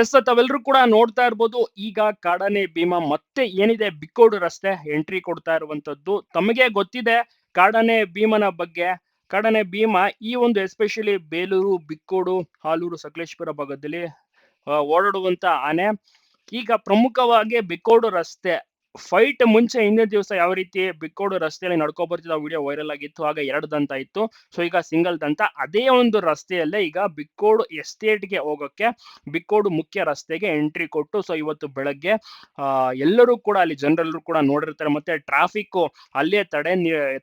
S ತಾವೆಲ್ಲರೂ ಕೂಡ ನೋಡ್ತಾ ಇರ್ಬೋದು, ಈಗ ಕಾಡಾನೆ ಭೀಮಾ ಮತ್ತೆ ಏನಿದೆ, ಬಿಕ್ಕೋಡು ರಸ್ತೆ ಎಂಟ್ರಿ ಕೊಡ್ತಾ ಇರುವಂತದ್ದು ತಮಗೆ ಗೊತ್ತಿದೆ, ಕಾಡಾನೆ ಭೀಮನ ಬಗ್ಗೆ. ಕಾಡಾನೆ ಭೀಮ ಈ ಒಂದು ಎಸ್ಪೆಷಲಿ ಬೇಲೂರು, ಬಿಕ್ಕೋಡು, ಹಾಲೂರು, ಸಕಲೇಶ್ಪುರ ಭಾಗದಲ್ಲಿ ಓಡಾಡುವಂತ ಆನೆ. ಈಗ ಪ್ರಮುಖವಾಗಿ ಬಿಕ್ಕೋಡು ರಸ್ತೆ ಫೈಟ್ ಮುಂಚೆ ಹಿಂದಿನ ದಿವಸ ಯಾವ ರೀತಿ ಬಿಕ್ಕೋಡು ರಸ್ತೆಯಲ್ಲಿ ನಡ್ಕೊ ಬರ್ತಿದ್ದ ವಿಡಿಯೋ ವೈರಲ್ ಆಗಿತ್ತು, ಆಗ ಎರಡು ದಂತ ಇತ್ತು. ಸೊ ಈಗ ಸಿಂಗಲ್ ದಂತ. ಅದೇ ಒಂದು ರಸ್ತೆಯಲ್ಲೇ ಈಗ ಬಿಕ್ಕೋಡು ಎಸ್ಟೇಟ್ಗೆ ಹೋಗೋಕ್ಕೆ ಬಿಕ್ಕೋಡು ಮುಖ್ಯ ರಸ್ತೆಗೆ ಎಂಟ್ರಿ ಕೊಟ್ಟು ಸೊ ಇವತ್ತು ಬೆಳಗ್ಗೆ ಎಲ್ಲರೂ ಕೂಡ ಅಲ್ಲಿ ಜನರೆಲ್ಲರೂ ಕೂಡ ನೋಡಿರ್ತಾರೆ. ಮತ್ತೆ ಟ್ರಾಫಿಕ್ ಅಲ್ಲೇ ತಡೆ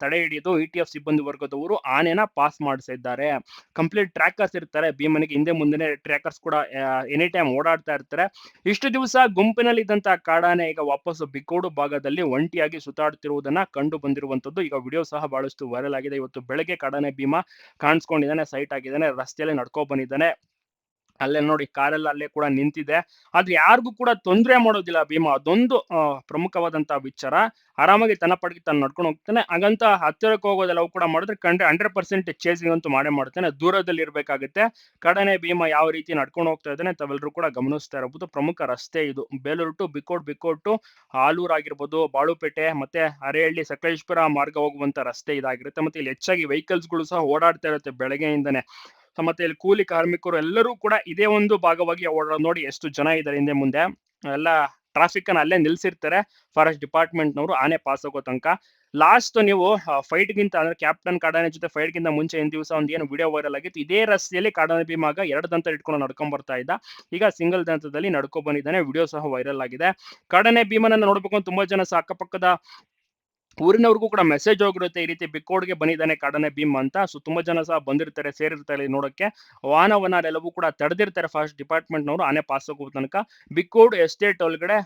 ತಡೆ ಹಿಡಿದು ಇ ಟಿ ಎಫ್ ಸಿಬ್ಬಂದಿ ವರ್ಗದವರು ಆನೆನ ಪಾಸ್ ಮಾಡಿಸಿದ್ದಾರೆ. ಕಂಪ್ಲೀಟ್ ಟ್ರ್ಯಾಕರ್ಸ್ ಇರ್ತಾರೆ. ಭೀಮನಿಗೆ ಹಿಂದೆ ಮುಂದೆ ಟ್ರ್ಯಾಕರ್ಸ್ ಕೂಡ ಎನಿ ಟೈಮ್ ಓಡಾಡ್ತಾ ಇರ್ತಾರೆ. ಇಷ್ಟು ದಿವಸ ಗುಂಪಿನಲ್ಲಿ ಇದ್ದಂತ ಕಾಡಾನೆ ಈಗ ವಾಪಸ್ ಬಿಕ್ಕೋಡು ಭಾಗದಲ್ಲಿ ಒಂಟಿಯಾಗಿ ಸುತ್ತಾಡುತ್ತಿರುವುದನ್ನ ಕಂಡು ಬಂದಿರುವಂತದ್ದು ಈಗ ವಿಡಿಯೋ ಸಹ ಬಹಳಷ್ಟು ವೈರಲ್ ಆಗಿದೆ. ಇವತ್ತು ಬೆಳಗ್ಗೆ ಕಾಡಾನೆ ಭೀಮಾ ಕಾಣಿಸ್ಕೊಂಡಿದ್ದಾನೆ ಸೈಟ್ ಆಗಿದ್ದಾನೆ, ರಸ್ತೆಯಲ್ಲಿ ನಡ್ಕೊ ಬಂದಿದ್ದಾನೆ. ಅಲ್ಲೇ ನೋಡಿ ಕಾರೆಲ್ಲ ಅಲ್ಲೇ ಕೂಡ ನಿಂತಿದೆ. ಆದ್ರೆ ಯಾರಿಗೂ ಕೂಡ ತೊಂದರೆ ಮಾಡೋದಿಲ್ಲ ಭೀಮ. ಅದೊಂದು ಪ್ರಮುಖವಾದಂತಹ ಪ್ರಮುಖವಾದಂತ ವಿಚಾರ. ಆರಾಮಾಗಿ ತನ್ನ ಪಡೆಗೆ ತಾನು ನಡ್ಕೊಂಡು ಹೋಗ್ತಾನೆ. ಹಾಗಂತ ಹತ್ತಿರಕ್ಕೆ ಹೋಗೋದೆಲ್ಲ ಕೂಡ ಮಾಡಿದ್ರೆ ಕಂಡ್ರೆ ಹಂಡ್ರೆಡ್ ಪರ್ಸೆಂಟ್ ಚೇಸಿಂಗ್ ಅಂತೂ ಮಾಡೇ ಮಾಡ್ತಾನೆ. ದೂರದಲ್ಲಿ ಇರಬೇಕಾಗುತ್ತೆ. ಕಡನೆ ಭೀಮ ಯಾವ ರೀತಿ ನಡ್ಕೊಂಡು ಹೋಗ್ತಾ ಇದ್ದಾನೆ ತಾವೆಲ್ಲರೂ ಕೂಡ ಗಮನಿಸ್ತಾ ಇರಬಹುದು. ಪ್ರಮುಖ ರಸ್ತೆ ಇದು. ಬೇಲೂರು ಟು ಬಿಕೋಟ್ ಬಿಕೋಟ್ ಟು ಆಲೂರು ಆಗಿರ್ಬೋದು, ಬಾಳುಪೇಟೆ ಮತ್ತೆ ಅರೆಹಳ್ಳಿ, ಸಕಲೇಶ್ಪುರ ಮಾರ್ಗ ಹೋಗುವಂತ ರಸ್ತೆ ಇದಾಗಿರುತ್ತೆ. ಮತ್ತೆ ಇಲ್ಲಿ ಹೆಚ್ಚಾಗಿ vehicles ಗಳು ಸಹ ಓಡಾಡ್ತಾ ಇರುತ್ತೆ ಬೆಳಗ್ಗೆಯಿಂದನೇ. ಸೊ ಮತ್ತೆ ಕೂಲಿ ಕಾರ್ಮಿಕರು ಎಲ್ಲರೂ ಕೂಡ ಇದೇ ಒಂದು ಭಾಗವಾಗಿ ಓಡಾಡ ನೋಡಿ ಎಷ್ಟು ಜನ ಇದ್ದಾರೆ ಹಿಂದೆ ಮುಂದೆ. ಎಲ್ಲ ಟ್ರಾಫಿಕ್ ಅನ್ನ ಅಲ್ಲೇ ನಿಲ್ಸಿರ್ತಾರೆ. ಫಾರೆಸ್ಟ್ ಡಿಪಾರ್ಟ್ಮೆಂಟ್ ನವರು ಆನೆ ಪಾಸ್ ಆಗೋ ತನಕ. ಲಾಸ್ಟ್ ನೀವು ಫೈಟ್ ಗಿಂತ ಅಂದ್ರೆ ಕ್ಯಾಪ್ಟನ್ ಕಾಡಾನೆ ಜೊತೆ ಫೈಟ್ ಗಿಂತ ಮುಂಚೆ ಒಂದು ದಿವಸ ಒಂದು ಏನು ವಿಡಿಯೋ ವೈರಲ್ ಆಗಿತ್ತು. ಇದೇ ರಸ್ತೆಯಲ್ಲಿ ಕಾಡಾನೆ ಭೀಮಾಗ ಎರಡು ದಂತ ಇಟ್ಕೊಂಡು ನಡ್ಕೊಂಡ್ ಬರ್ತಾ ಇದ್ದ. ಈಗ ಸಿಂಗಲ್ ದಂತದಲ್ಲಿ ನಡ್ಕೊ ಬಂದಿದ್ದಾನೆ. ವಿಡಿಯೋ ಸಹ ವೈರಲ್ ಆಗಿದೆ. ಕಾಡಾನೆ ಭೀಮನನ್ನ ನೋಡ್ಬೇಕು ಅಂತ ತುಂಬಾ ಜನ ಸಹ ಅಕ್ಕಪಕ್ಕದ ಊರಿನವ್ರಿಗೂ ಕೂಡ ಮೆಸೇಜ್ ಹೋಗಿರುತ್ತೆ, ಈ ರೀತಿ ಬಿಕ್ಕೋಡ್ಗೆ ಬಂದಿದ್ದಾನೆ ಕಾಡನೆ ಭೀಮ್ ಅಂತ. ಸೊ ತುಂಬಾ ಜನ ಸಹ ಬಂದಿರ್ತಾರೆ, ಸೇರಿರ್ತಾರೆ ನೋಡಕ್ಕೆ. ವಾಹನವನ್ನ ಎಲ್ಲವೂ ಕೂಡ ತಡೆದಿರ್ತಾರೆ ಫಾಸ್ಟ್ ಡಿಪಾರ್ಟ್ಮೆಂಟ್ನವರು ಆನೆ ಪಾಸ್ ಆಗೋ ತನಕ. ಬಿಕ್ಕೋಡ್ ಎಸ್ಟೇಟ್ ಒಳಗಡೆ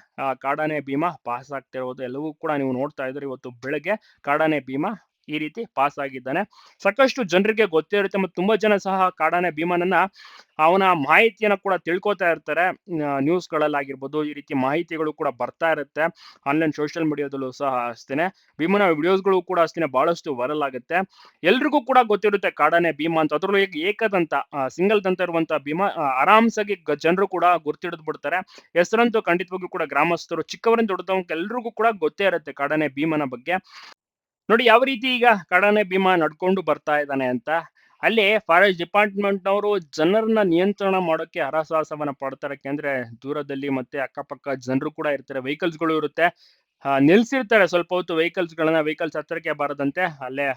ಕಾಡಾನೆ ಭೀಮ ಪಾಸ್ ಆಗ್ತಿರೋದು ಎಲ್ಲವೂ ಕೂಡ ನೀವು ನೋಡ್ತಾ ಇದ್ರೆ ಇವತ್ತು ಬೆಳಗ್ಗೆ ಕಾಡಾನೆ ಭೀಮ. ಈ ರೀತಿ ಪಾಸ್ ಆಗಿದ್ದಾನೆ. ಸಾಕಷ್ಟು ಜನರಿಗೆ ಗೊತ್ತೇ ಇರುತ್ತೆ ಮತ್ತು ತುಂಬಾ ಜನ ಸಹ ಕಾಡಾನೆ ಭೀಮನನ್ನ ಅವನ ಮಾಹಿತಿಯನ್ನ ಕೂಡ ತಿಳ್ಕೊತಾ ಇರ್ತಾರೆ. ನ್ಯೂಸ್ಗಳಲ್ಲಾಗಿರ್ಬೋದು ಈ ರೀತಿ ಮಾಹಿತಿಗಳು ಕೂಡ ಬರ್ತಾ ಇರುತ್ತೆ. ಆನ್ಲೈನ್ ಸೋಷಿಯಲ್ ಮೀಡಿಯಾದಲ್ಲೂ ಸಹ ಅಷ್ಟೇನೆ. ಭೀಮನ ವಿಡಿಯೋಸ್ಗಳು ಕೂಡ ಅಷ್ಟೇ ಬಹಳಷ್ಟು ವೈರಲ್ ಆಗುತ್ತೆ. ಎಲ್ರಿಗೂ ಕೂಡ ಗೊತ್ತಿರುತ್ತೆ ಕಾಡಾನೆ ಭೀಮ ಅಂತ. ಅದ್ರಲ್ಲೂ ಏಕದಂತ ಸಿಂಗಲ್ ದಂತ ಇರುವಂತಹ ಭೀಮ ಆರಾಮ್ಸಾಗಿ ಜನರು ಕೂಡ ಗುರ್ತಿಡಿದ್ ಬಿಡ್ತಾರೆ. ಹೆಸರಂತೂ ಖಂಡಿತವಾಗ್ಲೂ ಕೂಡ ಗ್ರಾಮಸ್ಥರು, ಚಿಕ್ಕವರಿಂದ ದೊಡ್ಡದವ್ ಎಲ್ರಿಗೂ ಕೂಡ ಗೊತ್ತೇ ಇರುತ್ತೆ ಕಾಡಾನೆ ಭೀಮನ ಬಗ್ಗೆ. ನೋಡಿ ಯಾವ ರೀತಿ ಈಗ ಕಡನೆ ಭೀಮ ನಡ್ಕೊಂಡು ಬರ್ತಾ ಇದ್ದಾನೆ ಅಂತ. ಅಲ್ಲಿ ಫಾರೆಸ್ಟ್ ಡಿಪಾರ್ಟ್ಮೆಂಟ್ ನವರು ಜನರನ್ನ ನಿಯಂತ್ರಣ ಮಾಡೋಕೆ ಹರಸಾಹಸವನ್ನ ಪಡ್ತಾರೆ. ಯಾಕೆಂದ್ರೆ ದೂರದಲ್ಲಿ ಮತ್ತೆ ಅಕ್ಕಪಕ್ಕ ಜನರು ಕೂಡ ಇರ್ತಾರೆ. ವೆಹಿಕಲ್ಸ್ಗಳು ಇರುತ್ತೆ. ನಿಲ್ಸಿರ್ತಾರೆ ಸ್ವಲ್ಪ ಹೊತ್ತು ವೆಹಿಕಲ್ಸ್ ಗಳನ್ನ. ವೆಹಿಕಲ್ಸ್ ಹತ್ತಿರಕ್ಕೆ ಬಾರದಂತೆ. ಅಲ್ಲೇ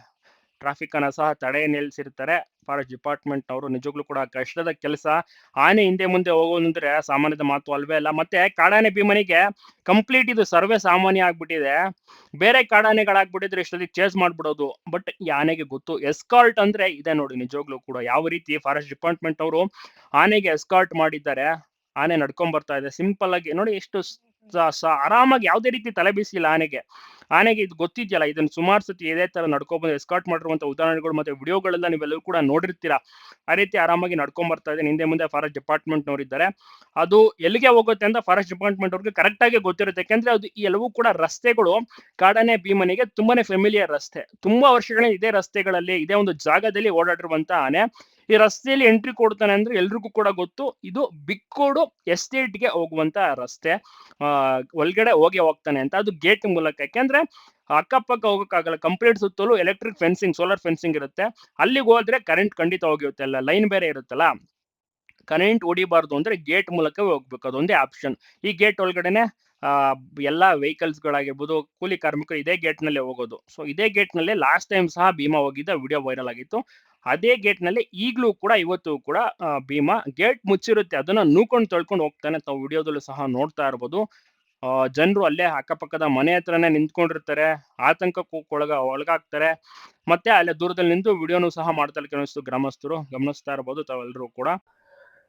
ಟ್ರಾಫಿಕ್ ಅನ್ನ ಸಹ ತಡೆ ನಿಲ್ಲಿಸಿರ್ತಾರೆ. ಫಾರೆಸ್ಟ್ ಡಿಪಾರ್ಟ್ಮೆಂಟ್ ಅವರು ನಿಜವಾಗ್ಲೂ ಕೂಡ ಕಷ್ಟದ ಕೆಲಸ. ಆನೆ ಹಿಂದೆ ಮುಂದೆ ಹೋಗೋದಂದ್ರೆ ಸಾಮಾನ್ಯದ ಮಾತು ಅಲ್ವೇ ಅಲ್ಲ. ಮತ್ತೆ ಕಾಡಾನೆ ಭೀಮನಿಗೆ ಕಂಪ್ಲೀಟ್ ಇದು ಸರ್ವೆ ಸಾಮಾನ್ಯ ಆಗ್ಬಿಟ್ಟಿದೆ. ಬೇರೆ ಕಾಡಾನೆಗಳಾಗ್ಬಿಟ್ಟಿದ್ರೆ ಇಷ್ಟೊತ್ತಿಗೆ ಚೇಸ್ ಮಾಡ್ಬಿಡೋದು. ಬಟ್ ಈ ಆನೆಗೆ ಗೊತ್ತು. ಎಸ್ಕಾಲ್ಟ್ ಅಂದ್ರೆ ಇದೆ ನೋಡಿ ನಿಜವಾಗ್ಲೂ ಕೂಡ. ಯಾವ ರೀತಿ ಫಾರೆಸ್ಟ್ ಡಿಪಾರ್ಟ್ಮೆಂಟ್ ಅವರು ಆನೆಗೆ ಎಸ್ಕಾಲ್ಟ್ ಮಾಡಿದ್ದಾರೆ. ಆನೆ ನಡ್ಕೊಂಡ್ ಬರ್ತಾ ಇದೆ. ಸಿಂಪಲ್ ಆಗಿ ನೋಡಿ ಎಷ್ಟು ಆರಾಮಾಗಿ ಯಾವುದೇ ರೀತಿ ತಲೆ ಬೀಸಿಲ್ಲ ಆನೆಗೆ. ಆನೆಗೆ ಇದು ಗೊತ್ತಿದೆಯಲ್ಲ ಇದನ್ನ ಸುಮಾರು ಸತಿ ಇದೇ ತರ ನಡ್ಕೊಬಂದು ಬಂದು ಎಸ್ಕಾಟ್ ಮಾಡಿರುವಂತ ಉದಾಹರಣೆಗಳು ಮತ್ತೆ ವಿಡಿಯೋಗಳೆಲ್ಲ ನೀವೆಲ್ಲರೂ ಕೂಡ ನೋಡಿರ್ತೀರಾ? ಆ ರೀತಿ ಆರಾಮಾಗಿ ನಡ್ಕೊಂಡ್ ಬರ್ತಾ ಇದೆ ಹಿಂದೆ ಮುಂದೆ ಫಾರೆಸ್ಟ್ ಡಿಪಾರ್ಟ್ಮೆಂಟ್ ಇದ್ದಾರೆ. ಅದು ಎಲ್ಲಿಗೆ ಹೋಗುತ್ತೆ ಅಂತ ಫಾರೆಸ್ಟ್ ಡಿಪಾರ್ಟ್ಮೆಂಟ್ ಅವ್ರಿಗೆ ಕರೆಕ್ಟ್ ಆಗಿ ಗೊತ್ತಿರುತ್ತೆ. ಯಾಕಂದ್ರೆ ಅದು ಎಲ್ಲವೂ ಕೂಡ ರಸ್ತೆಗಳು ಕಾಡಾನೆ ಭೀಮನಿಗೆ ತುಂಬಾನೇ ಫೆಮಿಲಿಯರ್ ರಸ್ತೆ. ತುಂಬಾ ವರ್ಷಗಳಿಂದ ಇದೇ ರಸ್ತೆಗಳಲ್ಲಿ, ಇದೇ ಒಂದು ಜಾಗದಲ್ಲಿ ಓಡಾಡಿರುವಂತ ಆನೆ. ಈ ರಸ್ತೆಯಲ್ಲಿ ಎಂಟ್ರಿ ಕೊಡ್ತಾನೆ ಅಂದ್ರೆ ಎಲ್ರಿಗೂ ಕೂಡ ಗೊತ್ತು. ಇದು ಬಿಕ್ಕೋಡು ಎಸ್ಟೇಟ್ಗೆ ಹೋಗುವಂತ ರಸ್ತೆ. ಆ, ಒಳಗಡೆ ಹೋಗಿ ಹೋಗ್ತಾನೆ ಅಂತ. ಅದು ಗೇಟ್ ಮೂಲಕ. ಯಾಕೆಂದ್ರೆ ಅಕ್ಕಪಕ್ಕ ಹೋಗಕ್ಕಾಗಲ್ಲ. ಕಂಪ್ಲೀಟ್ ಸುತ್ತಲೂ ಎಲೆಕ್ಟ್ರಿಕ್ ಫೆನ್ಸಿಂಗ್ ಸೋಲಾರ್ ಫೆನ್ಸಿಂಗ್ ಇರುತ್ತೆ. ಅಲ್ಲಿಗೆ ಹೋದ್ರೆ ಕರೆಂಟ್ ಖಂಡಿತ ಹೋಗಿರುತ್ತೆ. ಅಲ್ಲ ಲೈನ್ ಬೇರೆ ಇರುತ್ತಲ್ಲ. ಕರೆಂಟ್ ಹೊಡಿಬಾರ್ದು ಅಂದ್ರೆ ಗೇಟ್ ಮೂಲಕವೇ ಹೋಗ್ಬೇಕು. ಅದೊಂದೇ ಆಪ್ಷನ್ ಈ ಗೇಟ್ ಒಳಗಡೆನೆ ಎಲ್ಲ ವೆಹಿಕಲ್ಸ್ ಗಳಾಗಿರ್ಬೋದು, ಕೂಲಿ ಕಾರ್ಮಿಕರು ಇದೇ ಗೇಟ್ನಲ್ಲಿ ಹೋಗೋದು. ಸೊ ಇದೇ ಗೇಟ್ನಲ್ಲಿ ಲಾಸ್ಟ್ ಟೈಮ್ ಸಹ ಭೀಮಾ ಹೋಗಿದ್ದ ವಿಡಿಯೋ ವೈರಲ್ ಆಗಿತ್ತು. ಅದೇ ಗೇಟ್ನಲ್ಲಿ ಈಗಲೂ ಕೂಡ ಇವತ್ತು ಕೂಡ ಭೀಮಾ ಗೇಟ್ ಮುಚ್ಚಿರುತ್ತೆ. ಅದನ್ನ ನೂಕೊಂಡು ತೊಳ್ಕೊಂಡು ಹೋಗ್ತಾನೆ. ತಾವು ವಿಡಿಯೋದಲ್ಲೂ ಸಹ ನೋಡ್ತಾ ಇರ್ಬೋದು. ಜನರು ಅಲ್ಲೇ ಅಕ್ಕಪಕ್ಕದ ಮನೆ ಹತ್ರನೇ ನಿಂತ್ಕೊಂಡಿರ್ತಾರೆ. ಆತಂಕಕ್ಕೂ ಒಳಗ ಒಳಗಾಗ್ತಾರೆ. ಮತ್ತೆ ಅಲ್ಲೇ ದೂರದಲ್ಲಿ ನಿಂತು ವಿಡಿಯೋನು ಸಹ ಮಾಡ್ತಾರೆ ಕೆಲವಷ್ಟು ಗ್ರಾಮಸ್ಥರು. ಗಮನಿಸ್ತಾ ಇರ್ಬೋದು ತಾವೆಲ್ಲರೂ ಕೂಡ.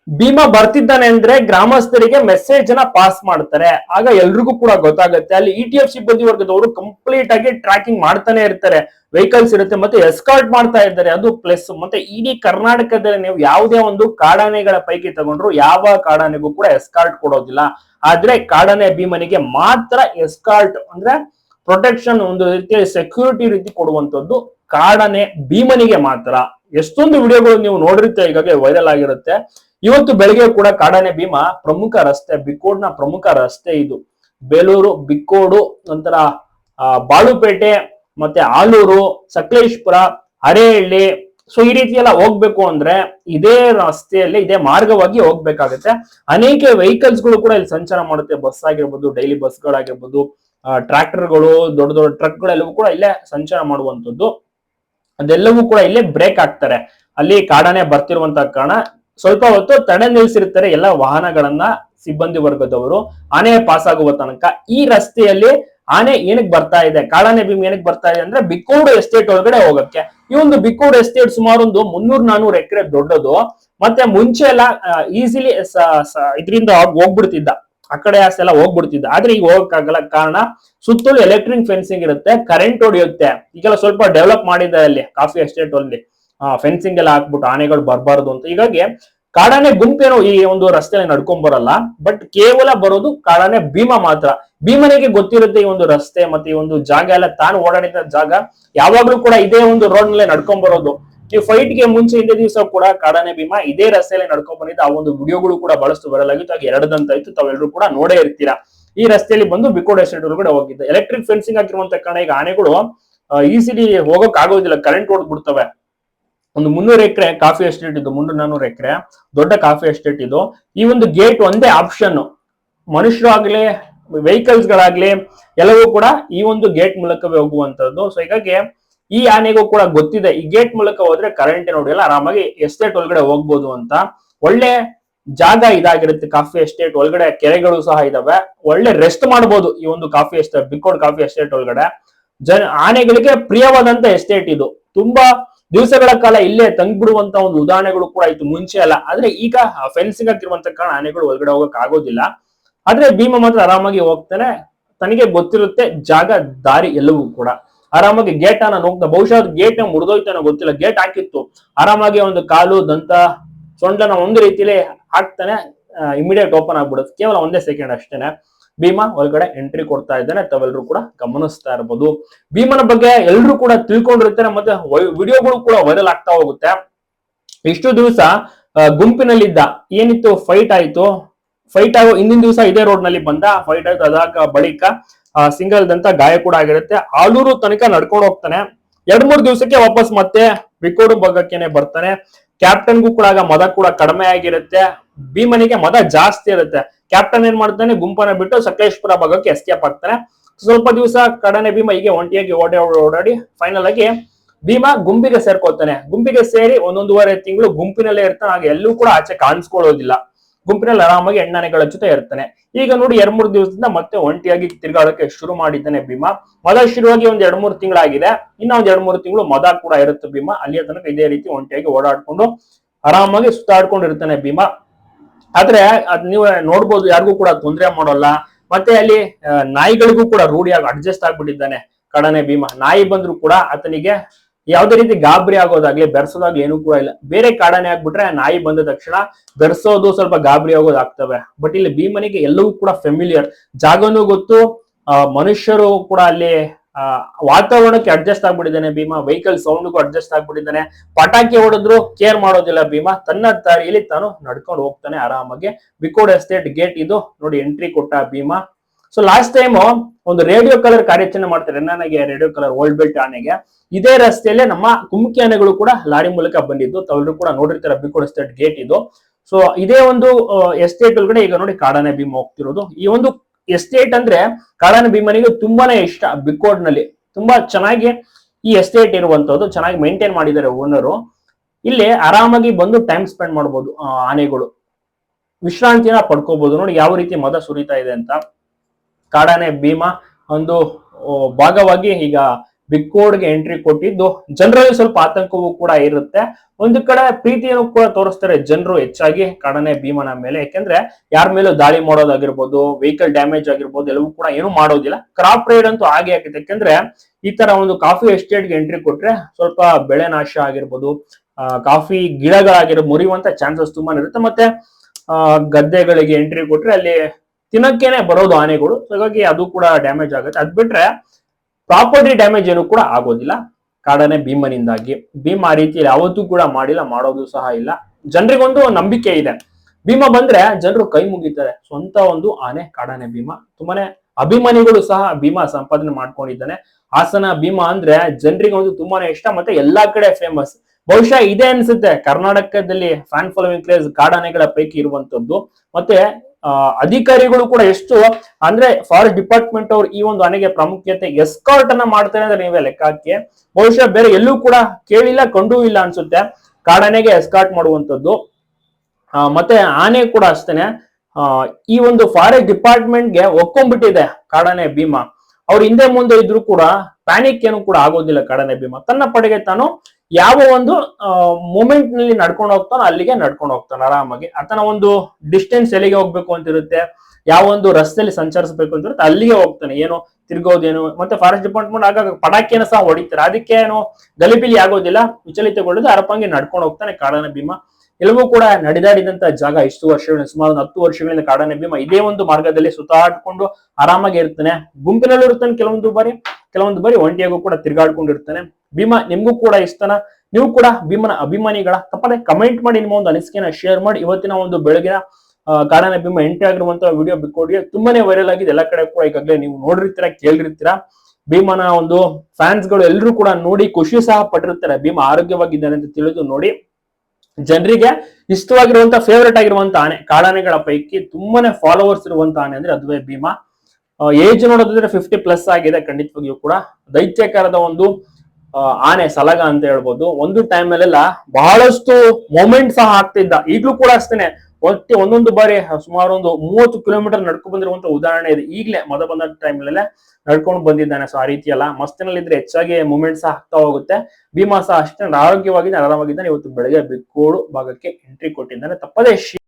ಭೀಮಾ ಬರ್ತಿದ್ದಾನೆ ಅಂದ್ರೆ ಗ್ರಾಮಸ್ಥರಿಗೆ ಮೆಸೇಜ್ ಅನ್ನ ಪಾಸ್ ಮಾಡ್ತಾರೆ. ಆಗ ಎಲ್ರಿಗೂ ಕೂಡ ಗೊತ್ತಾಗುತ್ತೆ. ಅಲ್ಲಿ ಇ ಟಿ ಎಫ್ ಸಿಬ್ಬಂದಿ ವರ್ಗದವರು ಕಂಪ್ಲೀಟ್ ಆಗಿ ಟ್ರ್ಯಾಕಿಂಗ್ ಮಾಡ್ತಾನೆ ಇರ್ತಾರೆ. ವೆಹಿಕಲ್ಸ್ ಇರುತ್ತೆ ಮತ್ತೆ ಎಸ್ಕಾರ್ಟ್ ಮಾಡ್ತಾ ಇದ್ದಾರೆ. ಅದು ಪ್ಲಸ್. ಮತ್ತೆ ಇಡೀ ಕರ್ನಾಟಕದಲ್ಲಿ ನೀವು ಯಾವುದೇ ಒಂದು ಕಾಡಾನೆಗಳ ಪೈಕಿ ತಗೊಂಡ್ರು ಯಾವ ಕಾಡಾನೆಗೂ ಕೂಡ ಎಸ್ಕಾರ್ಟ್ ಕೊಡೋದಿಲ್ಲ. ಆದ್ರೆ ಕಾಡಾನೆ ಭೀಮನಿಗೆ ಮಾತ್ರ ಎಸ್ಕಾರ್ಟ್ ಅಂದ್ರೆ ಪ್ರೊಟೆಕ್ಷನ್ ಒಂದು ರೀತಿಯ ಸೆಕ್ಯೂರಿಟಿ ರೀತಿ ಕೊಡುವಂತದ್ದು ಕಾಡಾನೆ ಭೀಮನಿಗೆ ಮಾತ್ರ. ಎಷ್ಟೊಂದು ವಿಡಿಯೋಗಳು ನೀವು ನೋಡಿರುತ್ತೆ ಈಗಾಗಲೇ ವೈರಲ್ ಆಗಿರುತ್ತೆ. ಇವತ್ತು ಬೆಳಗ್ಗೆ ಕೂಡ ಕಾಡಾನೆ ಭೀಮ ಪ್ರಮುಖ ರಸ್ತೆ, ಬಿಕ್ಕೋಡ್ನ ಪ್ರಮುಖ ರಸ್ತೆ ಇದು. ಬೇಲೂರು, ಬಿಕ್ಕೋಡು, ನಂತರ ಬಾಳುಪೇಟೆ ಮತ್ತೆ ಆಲೂರು, ಸಕಲೇಶ್ಪುರ ಹರೇಹಳ್ಳಿ ಸೊ ಈ ರೀತಿ ಎಲ್ಲ ಹೋಗ್ಬೇಕು ಅಂದ್ರೆ ಇದೇ ರಸ್ತೆಯಲ್ಲಿ ಇದೇ ಮಾರ್ಗವಾಗಿ ಹೋಗ್ಬೇಕಾಗತ್ತೆ. ಅನೇಕ ವೆಹಿಕಲ್ಸ್ಗಳು ಕೂಡ ಇಲ್ಲಿ ಸಂಚಾರ ಮಾಡುತ್ತೆ. ಬಸ್ ಆಗಿರ್ಬೋದು, ಡೈಲಿ ಬಸ್ಗಳಾಗಿರ್ಬೋದು ಟ್ರ್ಯಾಕ್ಟರ್ಗಳು, ದೊಡ್ಡ ದೊಡ್ಡ ಟ್ರಕ್ಗಳೆಲ್ಲವೂ ಕೂಡ ಇಲ್ಲೇ ಸಂಚಾರ ಮಾಡುವಂತದ್ದು ಅದೆಲ್ಲವೂ ಕೂಡ ಇಲ್ಲೇ ಬ್ರೇಕ್ ಆಗ್ತಾರೆ ಅಲ್ಲಿ ಕಾಡಾನೆ ಬರ್ತಿರುವಂತ ಕಾರಣ ಸ್ವಲ್ಪ ಹೊತ್ತು ತಡೆ ನಿಲ್ಲಿಸಿರ್ತಾರೆ ಎಲ್ಲ ವಾಹನಗಳನ್ನ ಸಿಬ್ಬಂದಿ ವರ್ಗದವರು. ಆನೆ ಪಾಸ್ ಆಗುವ ತನಕ ಈ ರಸ್ತೆಯಲ್ಲಿ ಆನೆ ಏನಕ್ಕೆ ಬರ್ತಾ ಇದೆ? ಕಾಡಾನೆ ಭೀಮ್ ಏನಕ್ಕೆ ಬರ್ತಾ ಇದೆ ಅಂದ್ರೆ ಬಿಕ್ಕೋಡು ಎಸ್ಟೇಟ್ ಒಳಗಡೆ ಹೋಗಕ್ಕೆ. ಈ ಒಂದು ಬಿಕ್ಕೋಡು ಎಸ್ಟೇಟ್ ಸುಮಾರು ಒಂದು ಮುನ್ನೂರ್ ನಾನೂರು ಎಕರೆ ದೊಡ್ಡದು. ಮತ್ತೆ ಮುಂಚೆ ಎಲ್ಲ ಈಸಿಲಿ ಇದರಿಂದ ಹೋಗ್ಬಿಡ್ತಿದ್ದ. ಆ ಕಡೆ ಅಷ್ಟೆಲ್ಲ ಹೋಗ್ಬಿಡ್ತಿದ್ದ. ಆದ್ರೆ ಈಗ ಹೋಗಕ್ಕಾಗಲ್ಲ ಕಾರಣ ಸುತ್ತಲೂ ಎಲೆಕ್ಟ್ರಿಕ್ ಫೆನ್ಸಿಂಗ್ ಇರುತ್ತೆ ಕರೆಂಟ್ ಹೊಡೆಯುತ್ತೆ. ಈಗೆಲ್ಲ ಸ್ವಲ್ಪ ಡೆವಲಪ್ ಮಾಡಿದ್ದಾರೆ ಅಲ್ಲಿ, ಕಾಫಿ ಎಸ್ಟೇಟ್ ಅಲ್ಲಿ. ಫೆನ್ಸಿಂಗ್ ಎಲ್ಲ ಹಾಕ್ಬಿಟ್ಟು ಆನೆಗಳು ಬರಬಾರ್ದು ಅಂತ. ಹೀಗಾಗಿ ಕಾಡಾನೆ ಗುಂಪೇನು ಈ ಒಂದು ರಸ್ತೆಯಲ್ಲಿ ನಡ್ಕೊಂಡ್ ಬರಲ್ಲ ಬಟ್ ಕೇವಲ ಬರೋದು ಕಾಡಾನೆ ಭೀಮ ಮಾತ್ರ. ಭೀಮನಿಗೆ ಗೊತ್ತಿರುತ್ತೆ ಈ ಒಂದು ರಸ್ತೆ ಮತ್ತೆ ಈ ಒಂದು ಜಾಗ ಎಲ್ಲ ತಾನು ಓಡಾಡಿದ ಜಾಗ, ಯಾವಾಗ್ಲೂ ಕೂಡ ಇದೇ ಒಂದು ರೋಡ್ ನಲ್ಲೇ ನಡ್ಕೊಂಡ್ ಬರೋದು. ಈ ಫೈಟ್ಗೆ ಮುಂಚೆ ಹಿಂದೆ ದಿವಸ ಕೂಡ ಕಾಡಾನೆ ಭೀಮ ಇದೇ ರಸ್ತೆಯಲ್ಲಿ ನಡ್ಕೊಂಡ್ ಬಂದಿದ್ದ, ಆ ಒಂದು ವಿಡಿಯೋಗಳು ಕೂಡ ಬಳಸ್ತು ಬರಲಾಗಿತ್ತು ಹಾಗೆ ಎರಡದಂತಾಯ್ತು ತಾವೆಲ್ಲರೂ ಕೂಡ ನೋಡೇ ಇರ್ತೀರಾ. ಈ ರಸ್ತೆಯಲ್ಲಿ ಬಂದು ಬಿಕೋಡ್ ಎಸ್ಟೇಟ್ ಒಳಗಡೆ ಹೋಗಿದ್ದೆ. ಎಲೆಕ್ಟ್ರಿಕ್ ಫೆನ್ಸಿಂಗ್ ಆಗಿರುವಂತ ಕಾರಣ ಈಗ ಆನೆಗಳು ಈಸಿಲಿ ಹೋಗೋಕ್ ಆಗೋದಿಲ್ಲ ಕರೆಂಟ್ ಹೊಡ್ಬಿಡ್ತವೆ ಒಂದು ಮುನ್ನೂರು ಎಕರೆ ಕಾಫಿ ಎಸ್ಟೇಟ್ ಇದು, ಮುನ್ನೂರ ನಾನೂರು ಎಕರೆ, ದೊಡ್ಡ ಕಾಫಿ ಎಸ್ಟೇಟ್ ಇದು. ಈ ಒಂದು ಗೇಟ್ ಒಂದೇ ಆಪ್ಷನ್ ಮನುಷ್ಯರು ಆಗ್ಲಿ ವೆಹಿಕಲ್ಸ್ ಗಳಾಗ್ಲಿ, ಎಲ್ಲವೂ ಕೂಡ ಈ ಒಂದು ಗೇಟ್ ಮೂಲಕವೇ ಹೋಗುವಂತದ್ದು. ಸೊ ಹೀಗಾಗಿ ಈ ಆನೆಗೂ ಕೂಡ ಗೊತ್ತಿದೆ, ಈ ಗೇಟ್ ಮೂಲಕ ಹೋದ್ರೆ ಕರೆಂಟ್ ನೋಡಿಲ್ಲ ಆರಾಮಾಗಿ ಎಸ್ಟೇಟ್ ಒಳಗಡೆ ಹೋಗ್ಬೋದು ಅಂತ. ಒಳ್ಳೆ ಜಾಗ ಇದಾಗಿರುತ್ತೆ ಕಾಫಿ ಎಸ್ಟೇಟ್ ಒಳಗಡೆ, ಕೆರೆಗಳು ಸಹ ಇದಾವೆ. ಒಳ್ಳೆ ರೆಸ್ಟ್ ಮಾಡಬಹುದು ಈ ಒಂದು coffee estate Bikkod coffee estate ಒಳಗಡೆ. ಜನ, ಆನೆಗಳಿಗೆ ಪ್ರಿಯವಾದಂತ ಎಸ್ಟೇಟ್ ಇದು. ತುಂಬಾ ದಿವಸಗಳ ಕಾಲ ಇಲ್ಲೇ ತಂಗ್ಬಿಡುವಂತ ಒಂದು ಉದಾಹರಣೆಗಳು ಕೂಡ ಇತ್ತು ಮುಂಚೆ ಅಲ್ಲ. ಆದ್ರೆ ಈಗ ಫೆನ್ಸಿಂಗ್ ಹಾಕಿರುವಂತ ಕಾರಣ ಆನೆಗಳು ಒಳಗಡೆ ಹೋಗಕ್ ಆಗೋದಿಲ್ಲ. ಆದ್ರೆ ಭೀಮ ಮಾತ್ರ ಆರಾಮಾಗಿ ಹೋಗ್ತಾನೆ. ತನಗೆ ಗೊತ್ತಿರುತ್ತೆ ಜಾಗ, ದಾರಿ ಎಲ್ಲವೂ ಕೂಡ. ಆರಾಮಾಗಿ ಗೇಟ್ ಅನ್ನ ಹೋಗ್ತಾ ಬಹುಶಃ ಗೇಟ್ ಮುರಿದೋಯ್ತಾನೋ ಗೊತ್ತಿಲ್ಲ. ಗೇಟ್ ಹಾಕಿತ್ತು. ಆರಾಮಾಗಿ ಒಂದು ಕಾಲು, ದಂತ ಸೊಂಡನ ಒಂದು ರೀತಿಲಿ ಹಾಕ್ತಾನೆ. ಇಮಿಡಿಯೇಟ್ ಓಪನ್ ಆಗ್ಬಿಡುತ್ತೆ. ಕೇವಲ ಒಂದೇ ಸೆಕೆಂಡ್ ಅಷ್ಟೇನೆ. ಭೀಮಾ ಒಳಗಡೆ ಎಂಟ್ರಿ ಕೊಡ್ತಾ ಇದ್ದಾನೆ ತಾವೆಲ್ಲರೂ ಕೂಡ ಗಮನಿಸ್ತಾ ಇರಬಹುದು ಭೀಮನ ಬಗ್ಗೆ ಎಲ್ಲರೂ ಕೂಡ ತಿಳ್ಕೊಂಡಿರ್ತಾರೆ ಮತ್ತೆ ವಿಡಿಯೋಗಳು ಕೂಡ ವೈರಲ್ ಆಗ್ತಾ ಹೋಗುತ್ತೆ. ಇಷ್ಟು ದಿವಸ ಗುಂಪಿನಲ್ಲಿದ್ದ ಏನಿತ್ತು ಫೈಟ್ ಆಯ್ತು? ಫೈಟ್ ಆಗೋ ಹಿಂದಿನ ದಿವಸ ಇದೇ ರೋಡ್ನಲ್ಲಿ ಬಂದ ಫೈಟ್ ಆಯ್ತು ಅದಾದ ಬಳಿಕ ಸಿಂಗಲ್ ದಂತ ಗಾಯ ಕೂಡ ಆಗಿರುತ್ತೆ. ಆಲೂರು ತನಕ ನಡ್ಕೊಂಡು ಹೋಗ್ತಾನೆ. ಎರಡ್ ಮೂರ್ ದಿವಸಕ್ಕೆ ವಾಪಸ್ ಮತ್ತೆ ವಿಕೋಡು ಭಾಗಕ್ಕೆನೆ ಬರ್ತಾನೆ. ಕ್ಯಾಪ್ಟನ್ಗೂ ಕೂಡ ಆಗ ಮದ ಕೂಡ ಕಡಿಮೆ ಆಗಿರುತ್ತೆ. ಭೀಮನಿಗೆ ಮದ ಜಾಸ್ತಿ ಇರುತ್ತೆ. ಕ್ಯಾಪ್ಟನ್ ಏನ್ ಮಾಡ್ತಾನೆ? ಗುಂಪನ್ನ ಬಿಟ್ಟು ಸಕಲೇಶ್ಪುರ ಭಾಗಕ್ಕೆ ಎಸ್ಕೇಪ್ ಆಗ್ತಾನೆ. ಸ್ವಲ್ಪ ದಿವಸ ಕಡನೆ ಭೀಮ ಹೀಗೆ ಒಂಟಿಯಾಗಿ ಓಡಿ ಓಡಾಡಿ ಫೈನಲ್ ಆಗಿ ಭೀಮ ಗುಂಪಿಗೆ ಸೇರ್ಕೊತಾನೆ ಗುಂಪಿಗೆ ಸೇರಿ ಒಂದೊಂದುವರೆ ತಿಂಗಳು ಗುಂಪಿನಲ್ಲೇ ಇರ್ತಾನೆ. ಹಾಗೆ ಎಲ್ಲೂ ಕೂಡ ಆಚೆ ಕಾಣಿಸ್ಕೊಳ್ಳೋದಿಲ್ಲ. ಗುಂಪಿನಲ್ಲಿ ಆರಾಮಾಗಿ ಹೆಣ್ಣಾನೆಗಳ ಜೊತೆ ಇರ್ತಾನೆ. ಈಗ ನೋಡಿ ಎರಡ್ ಮೂರು ದಿವಸದಿಂದ ಮತ್ತೆ ಒಂಟಿಯಾಗಿ ತಿರ್ಗಾಡೋಕೆ ಶುರು ಮಾಡಿದ್ದಾನೆ ಭೀಮ. ಮದ ಶುರುವಾಗಿ ಒಂದ್ ಎರಡ್ ಮೂರು ತಿಂಗಳಾಗಿದೆ. ಇನ್ನ ಒಂದ್ ಎರಡ್ ಮೂರು ತಿಂಗಳು ಮದ ಕೂಡ ಇರುತ್ತೆ ಭೀಮ. ಅಲ್ಲಿಯ ತನಕ ಇದೇ ರೀತಿ ಒಂಟಿಯಾಗಿ ಓಡಾಡ್ಕೊಂಡು ಆರಾಮಾಗಿ ಸುತ್ತಾಡ್ಕೊಂಡಿರ್ತಾನೆ ಭೀಮ. ಆದ್ರೆ ಅದ್ ನೀವು ನೋಡ್ಬೋದು, ಯಾರಿಗೂ ಕೂಡ ತೊಂದರೆ ಮಾಡೋಲ್ಲ. ಮತ್ತೆ ಅಲ್ಲಿ ನಾಯಿಗಳಿಗೂ ಕೂಡ ರೂಢಿಯಾಗಿ ಅಡ್ಜಸ್ಟ್ ಆಗ್ಬಿಟ್ಟಿದ್ದಾನೆ ಕಡನೆ ಭೀಮ. ನಾಯಿ ಬಂದ್ರು ಕೂಡ ಆತನಿಗೆ ಯಾವುದೇ ರೀತಿ ಗಾಬರಿ ಆಗೋದಾಗ್ಲಿ, ಬೆರೆಸೋದಾಗ್ಲಿ ಏನು ಕೂಡ ಇಲ್ಲ. ಬೇರೆ ಕಾಡಾನೆ ಆಗ್ಬಿಟ್ರೆ ನಾಯಿ ಬಂದ ತಕ್ಷಣ ಬೆರೆಸೋದು ಸ್ವಲ್ಪ ಗಾಬರಿ ಆಗೋದಾಗ್ತವೆ. ಬಟ್ ಇಲ್ಲಿ ಭೀಮನಿಗೆ ಎಲ್ಲವೂ ಕೂಡ ಫೆಮಿಲಿಯರ್ ಜಾಗನೂ ಗೊತ್ತು ಮನುಷ್ಯರು ಕೂಡ ಅಲ್ಲಿ ವಾತಾವರಣಕ್ಕೆ ಅಡ್ಜಸ್ಟ್ ಆಗ್ಬಿಟ್ಟಿದ್ದಾನೆ ಭೀಮಾ ವೆಹಿಕಲ್ ಸೌಂಡ್ಗೂ ಅಡ್ಜಸ್ಟ್ ಆಗ್ಬಿಟ್ಟಿದ್ದಾನೆ. ಪಟಾಕಿ ಹೊಡೆದ್ರು ಕೇರ್ ಮಾಡೋದಿಲ್ಲ ಭೀಮಾ, ತನ್ನ ದಾರಿಯಲ್ಲಿ ತಾನು ನಡ್ಕೊಂಡು ಹೋಗ್ತಾನೆ ಆರಾಮಾಗಿ. ಬಿಕೋಡ್ ಎಸ್ಟೇಟ್ ಗೇಟ್ ಇದು, ನೋಡಿ ಎಂಟ್ರಿ ಕೊಟ್ಟ ಭೀಮಾ. ಸೊ ಲಾಸ್ಟ್ ಟೈಮ್ ಒಂದು ರೇಡಿಯೋ ಕಲರ್ ಕಾರ್ಯಾಚರಣೆ ಮಾಡ್ತಾರೆ ನನಗೆ ರೇಡಿಯೋ ಕಲರ್ ಓಲ್ಡ್ ಬೆಲ್ಟ್ ಆನೆಗೆ. ಇದೇ ರಸ್ತೆಯಲ್ಲೇ ನಮ್ಮ ಕುಮ್ಕಿ ಆನೆಗಳು ಕೂಡ ಲಾರಿ ಮೂಲಕ ಬಂದಿದ್ದು, ತಾವೆಲ್ಲರೂ ಕೂಡ ನೋಡಿರ್ತಾರೆ ಬಿಕೋಡ್ ಎಸ್ಟೇಟ್ ಗೇಟ್ ಇದು. ಸೊ ಇದೇ ಒಂದು ಎಸ್ಟೇಟ್ ಒಳಗಡೆ ಈಗ ನೋಡಿ ಕಾಡಾನೆ ಭೀಮ ಹೋಗ್ತಿರೋದು. ಈ ಒಂದು ಎಸ್ಟೇಟ್ ಅಂದ್ರೆ ಕಾಡಾನೆ ಭೀಮನಿಗೆ ತುಂಬಾನೇ ಇಷ್ಟ ಬಿಕೋಡ್ನಲ್ಲಿ. ತುಂಬಾ ಚೆನ್ನಾಗಿ ಈ ಎಸ್ಟೇಟ್ ಇರುವಂತದ್ದು ಚೆನ್ನಾಗಿ ಮೇಂಟೈನ್ ಮಾಡಿದ್ದಾರೆ ಓನರು ಇಲ್ಲಿ ಆರಾಮಾಗಿ ಬಂದು ಟೈಮ್ ಸ್ಪೆಂಡ್ ಮಾಡ್ಬೋದು ಆನೆಗಳು. ವಿಶ್ರಾಂತಿನ ಪಡ್ಕೋಬಹುದು ನೋಡಿ ಯಾವ ರೀತಿ ಮದ ಸುರಿತಾ ಇದೆ ಅಂತ. ಕಾಡಾನೆ ಭೀಮ ಒಂದು ಭಾಗವಾಗಿ ಈಗ ಬಿಕ್ಕೋಡ್ಗೆ ಎಂಟ್ರಿ ಕೊಟ್ಟಿದ್ದು. ಜನರಲ್ಲಿ ಸ್ವಲ್ಪ ಆತಂಕವೂ ಕೂಡ ಇರುತ್ತೆ. ಒಂದು ಕಡೆ ಪ್ರೀತಿಯನ್ನು ಕೂಡ ತೋರಿಸ್ತಾರೆ ಜನರು ಹೆಚ್ಚಾಗಿ, ಕಡನೆ ಭೀಮನ ಮೇಲೆ. ಯಾಕೆಂದ್ರೆ ಯಾರ ಮೇಲೂ ದಾಳಿ ಮಾಡೋದಾಗಿರ್ಬೋದು ವೆಹಿಕಲ್ ಡ್ಯಾಮೇಜ್ ಆಗಿರ್ಬೋದು, ಎಲ್ಲವೂ ಕೂಡ ಏನು ಮಾಡೋದಿಲ್ಲ. ಕ್ರಾಪ್ ರೈಡ್ ಅಂತೂ ಹಾಗೆ ಆಗುತ್ತೆ ಯಾಕೆಂದ್ರೆ ಈ ತರ ಒಂದು ಕಾಫಿ ಎಸ್ಟೇಟ್ಗೆ ಎಂಟ್ರಿ ಕೊಟ್ರೆ ಸ್ವಲ್ಪ ಬೆಳೆ ನಾಶ ಆಗಿರ್ಬೋದು ಕಾಫಿ ಗಿಡಗಳಾಗಿರೋ ಮುರಿಯುವಂತ ಚಾನ್ಸಸ್ ತುಂಬಾ ಇರುತ್ತೆ. ಮತ್ತೆ ಗದ್ದೆಗಳಿಗೆ ಎಂಟ್ರಿ ಕೊಟ್ರೆ ಅಲ್ಲಿ ತಿನ್ನಕ್ಕೇನೆ ಬರೋದು ಆನೆಗಳು. ಹಾಗಾಗಿ ಅದು ಕೂಡ ಡ್ಯಾಮೇಜ್ ಆಗುತ್ತೆ. ಅದ್ ಬಿಟ್ರೆ ಪ್ರಾಪರ್ಟಿ ಡ್ಯಾಮೇಜ್ ಏನು ಕೂಡ ಆಗೋದಿಲ್ಲ. ಕಾಡನೆ ಭೀಮನಿಂದಾಗಿ. ಭೀಮ್ ಆ ರೀತಿಯಲ್ಲಿ ಯಾವತ್ತೂ ಕೂಡ ಮಾಡಿಲ್ಲ, ಮಾಡೋದು ಸಹ ಇಲ್ಲ. ಜನರಿಗೊಂದು ನಂಬಿಕೆ ಇದೆ. ಭೀಮ ಬಂದ್ರೆ ಜನರು ಕೈ ಮುಗಿತಾರೆ. ಸ್ವಂತ ಒಂದು ಆನೆ, ಕಾಡಾನೆ ಭೀಮ. ತುಂಬಾನೇ ಅಭಿಮಾನಿಗಳು ಸಹ ಭೀಮಾ ಸಂಪಾದನೆ ಮಾಡ್ಕೊಂಡಿದ್ದಾನೆ. ಹಾಸನ ಭೀಮಾ ಅಂದ್ರೆ ಜನರಿಗೆ ಒಂದು ತುಂಬಾನೇ ಇಷ್ಟ ಮತ್ತೆ ಎಲ್ಲಾ ಕಡೆ ಫೇಮಸ್ ಬಹುಶಃ ಇದೇ ಅನ್ಸುತ್ತೆ. ಕರ್ನಾಟಕದಲ್ಲಿ ಫ್ಯಾನ್ ಫಾಲೋವಿಂಗ್ ಕ್ರೇಜ್ ಕಾಡಾನೆಗಳ ಪೈಕಿ ಇರುವಂತದ್ದು. ಮತ್ತೆ ಅಧಿಕಾರಿಗಳು ಕೂಡ ಎಷ್ಟು, ಅಂದ್ರೆ ಫಾರೆಸ್ಟ್ ಡಿಪಾರ್ಟ್ಮೆಂಟ್ ಅವರು ಈ ಒಂದು ಆನೆಗೆ ಪ್ರಾಮುಖ್ಯತೆ ಎಸ್ಕಾರ್ಟ್ ಅನ್ನ ಮಾಡ್ತಾರೆ ಅಂದ್ರೆ ನೀವೇ ಲೆಕ್ಕ ಹಾಕಿ ಬಹುಶಃ ಬೇರೆ ಎಲ್ಲೂ ಕೂಡ ಕೇಳಿಲ್ಲ, ಕಂಡೂ ಇಲ್ಲ ಅನ್ಸುತ್ತೆ. ಕಾಡನೆಗೆ ಎಸ್ಕಾರ್ಟ್ ಮಾಡುವಂತದ್ದು ಮತ್ತೆ ಆನೆ ಕೂಡ ಅಷ್ಟೇನೆ. ಈ ಒಂದು ಫಾರೆಸ್ಟ್ ಡಿಪಾರ್ಟ್ಮೆಂಟ್ಗೆ ಒಕ್ಕೊಂಡ್ಬಿಟ್ಟಿದೆ ಕಾಡನೆ ಭೀಮಾ. ಅವ್ರ ಹಿಂದೆ ಮುಂದೆ ಇದ್ರು ಕೂಡ ಪ್ಯಾನಿಕ್ ಏನು ಕೂಡ ಆಗೋದಿಲ್ಲ ಕಾಡನೆ ಭೀಮಾ. ತನ್ನ ಪಡೆಗೆ ತಾನು ಯಾವ ಒಂದು ಮೂಮೆಂಟ್ನಲ್ಲಿ ನಡ್ಕೊಂಡು ಹೋಗ್ತಾನೋ ಅಲ್ಲಿಗೆ ನಡ್ಕೊಂಡು ಹೋಗ್ತಾನೆ ಆರಾಮಾಗಿ. ಆತನ ಒಂದು ಡಿಸ್ಟೆನ್ಸ್ ಎಲ್ಲಿಗೆ ಹೋಗ್ಬೇಕು ಅಂತ ಇರುತ್ತೆ ಯಾವ ಒಂದು ರಸ್ತೆಯಲ್ಲಿ ಸಂಚರಿಸಬೇಕು ಅಂತ ಇರುತ್ತೆ ಅಲ್ಲಿಗೆ ಹೋಗ್ತಾನೆ. ಏನು, ತಿರ್ಗೋದೇನು, ಮತ್ತೆ ಫಾರೆಸ್ಟ್ ಡಿಪಾರ್ಟ್ಮೆಂಟ್ ಆಗಾಗ ಪಟಾಕಿಯನ್ನು ಸಹ ಹೊಡಿತಾರೆ. ಅದಕ್ಕೆ ಏನು ಗಲಿಬಿಲಿ ಆಗೋದಿಲ್ಲ, ವಿಚಲಿತಗೊಳ್ಳೋದು ಅರಪಂಗೆ ನಡ್ಕೊಂಡು ಹೋಗ್ತಾನೆ ಕಾಡನ ಭೀಮ. ಎಲ್ಲವೂ ಕೂಡ ನಡೆದಾಡಿದಂತ ಜಾಗ ಇಷ್ಟು ವರ್ಷಗಳಿಂದ, ಸುಮಾರು ಒಂದು ಹತ್ತು ವರ್ಷಗಳಿಂದ ಕಾಡನ ಭೀಮ ಇದೇ ಒಂದು ಮಾರ್ಗದಲ್ಲಿ ಸುತ್ತಾಡ್ಕೊಂಡು ಆರಾಮಾಗಿ ಇರ್ತಾನೆ. ಗುಂಪಿನಲ್ಲೂ ಇರ್ತಾನೆ ಕೆಲವೊಂದು ಬಾರಿ ಕೆಲವೊಂದು ಬಾರಿ ಒಂಟಿಯಾಗೂ ಕೂಡ ತಿರ್ಗಾಡ್ಕೊಂಡಿರ್ತಾನೆ. ಭೀಮ ನಿಮ್ಗೂ ಕೂಡ ಇಷ್ಟನ. ನೀವು ಕೂಡ ಭೀಮನ ಅಭಿಮಾನಿಗಳ ತಪ್ಪದೆ ಕಮೆಂಟ್ ಮಾಡಿ, ನಿಮ್ಮ ಒಂದು ಅನಿಸಿಕೆನ ಶೇರ್ ಮಾಡಿ. ಇವತ್ತಿನ ಒಂದು ಬೆಳಗಿನ ಕಾರಣ ಭೀಮ ಎಂಟ್ರಿ ಆಗಿರುವಂತಹ ವಿಡಿಯೋ ಬಿಕ್ಕೋಡಿ ತುಂಬಾನೇ ವೈರಲ್ ಆಗಿದೆ. ಎಲ್ಲ ಕಡೆ ಕೂಡ ಈಗಾಗಲೇ ನೀವು ನೋಡಿರ್ತೀರಾ, ಕೇಳಿರ್ತೀರಾ. ಭೀಮನ ಒಂದು ಫ್ಯಾನ್ಸ್ಗಳು ಎಲ್ಲರೂ ಕೂಡ ನೋಡಿ ಖುಷಿ ಸಹ ಪಟ್ಟಿರ್ತಾರೆ. ಭೀಮ ಆರೋಗ್ಯವಾಗಿದ್ದಾನೆ ಅಂತ ತಿಳಿದು ನೋಡಿ. ಜನರಿಗೆ ಇಷ್ಟವಾಗಿರುವಂತ ಫೇವರೇಟ್ ಆಗಿರುವಂತ ಆನೆ ಕಾಡಾನೆಗಳ ಪೈಕಿ ತುಂಬಾನೇ ಫಾಲೋವರ್ಸ್ ಇರುವಂತ ಆನೆ ಅಂದ್ರೆ ಅದುವೇ ಭೀಮಾ. ಏಜ್ ನೋಡೋದಂದ್ರೆ ಫಿಫ್ಟಿ ಪ್ಲಸ್ ಆಗಿದೆ ಖಂಡಿತವಾಗಿಯೂ ಕೂಡ. ದೈತ್ಯಕಾರದ ಒಂದು ಆನೆ ಸಲಗ ಅಂತ ಹೇಳ್ಬೋದು. ಒಂದು ಟೈಮ್ ಅಲ್ಲೆಲ್ಲ ಬಹಳಷ್ಟು ಮೂಮೆಂಟ್ ಸಹ ಆಗ್ತಿದ್ದ. ಈಗ್ಲೂ ಕೂಡ ಅಷ್ಟೇನೆ. ಒಟ್ಟು ಒಂದೊಂದು ಬಾರಿ ಸುಮಾರು ಒಂದು ಮೂವತ್ತು ಕಿಲೋಮೀಟರ್ ನಡ್ಕೊಂಡು ಬಂದಿರುವಂತ ಉದಾಹರಣೆ ಇದೆ. ಈಗಲೇ ಮೊದ ಬಂದ ಟೈಮ್ಲೆಲ್ಲ ನಡ್ಕೊಂಡು ಬಂದಿದ್ದಾನೆ ಸೊ ಆ ರೀತಿ ಅಲ್ಲ ಮಸ್ತಿನಲ್ಲಿದ್ರೆ ಹೆಚ್ಚಾಗಿ ಮೂಮೆಂಟ್ ಸಹ ಆಗ್ತಾ ಹೋಗುತ್ತೆ. ಭೀಮಾ ಸಹ ಅಷ್ಟೇ ಆರೋಗ್ಯವಾಗಿ ಆರಾಮಾಗಿದ್ದಾನೆ. ಇವತ್ತು ಬೆಳಗ್ಗೆ ಬಿಕ್ಕೋಡು ಭಾಗಕ್ಕೆ ಎಂಟ್ರಿ ಕೊಟ್ಟಿದ್ದಾನೆ. ತಪ್ಪದೇ